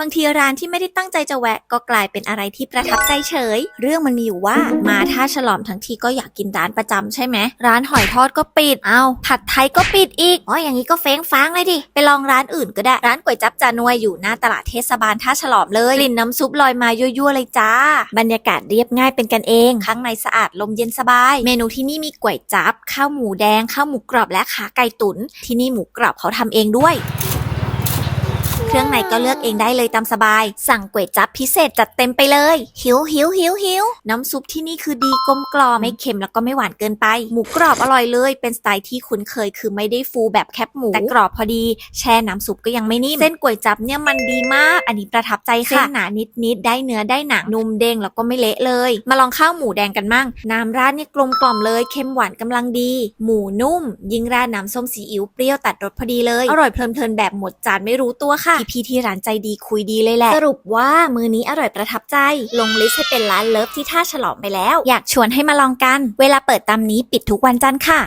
บางทีร้านที่ไม่ได้ตั้งใจจะแวะ ก็กลายเป็นอะไรที่ประทับใจเฉย เรื่องมันมีอยู่ว่ามาท่าฉลอมทั้งทีก็อยากกินร้านประจำใช่ไหม ร้านหอยทอดก็ปิด เอาผัดไทยก็ปิดอีก อ๋อ อย่างนี้ก็เฟ้งฟ้างเลยดิ ไปลองร้านอื่นก็ได้ ร้านก๋วยจับจานวยอยู่หน้าตลาดเทศบาลท่าฉลอมเลย กลิ่นน้ำซุปลอยมายั่วๆเลยจ้า บรรยากาศเรียบง่ายเป็นกันเอง ข้างในสะอาดลมเย็นสบาย เมนูที่นี่มีก๋วยจับ ข้าวหมูแดง ข้าวหมูกรอบและขาไก่ตุ๋น ที่นี่หมูกรอบเขาทำเองด้วยเค รื่องในก็เลือกเองได้เลยตามสบาย สั่งก๋วยจั๊บพิเศษจัดเต็มไปเลย หิวหิวหิวหิวน้ำซุปที่นี่คือดีกลมกล่อมไม่เค็มแล้วก็ไม่หวานเกินไป หมูกรอบอร่อยเลย เป็นสไตล์ที่คุ้นเคยคือไม่ได้ฟูแบบแคบหมูแต่กรอบพอดี แช่น้ำซุปก็ยังไม่นิ่ม เส้นก๋วยจั๊บเนี่ยมันดีมาก อันนี้ประทับใจค่ะเส้นหนานิดนิดได้เนื้อได้หนังนุ่มเด้งแล้วก็ไม่เละเลย มาลองข้าวหมูแดงกันมั่ง น้ำราดเนี่ยกลมกล่อมเลย เค็มหวานกำลังดี หมูนุ่ม ยิ่งราดน้ำส้มซีอิ๊วเปรี้ยวตัดรสพอดีเลย อร่อยเพลินๆแบบหมดจานไม่รู้ตัวค่ะพี่ที่ร้านใจดีคุยดีเลยแหละ สรุปว่ามือนี้อร่อยประทับใจ ลงลิสต์ให้เป็นร้านเลิฟที่ท่าฉลองไปแล้ว อยากชวนให้มาลองกัน เวลาเปิดตามนี้ปิดทุกวันจันทร์ค่ะ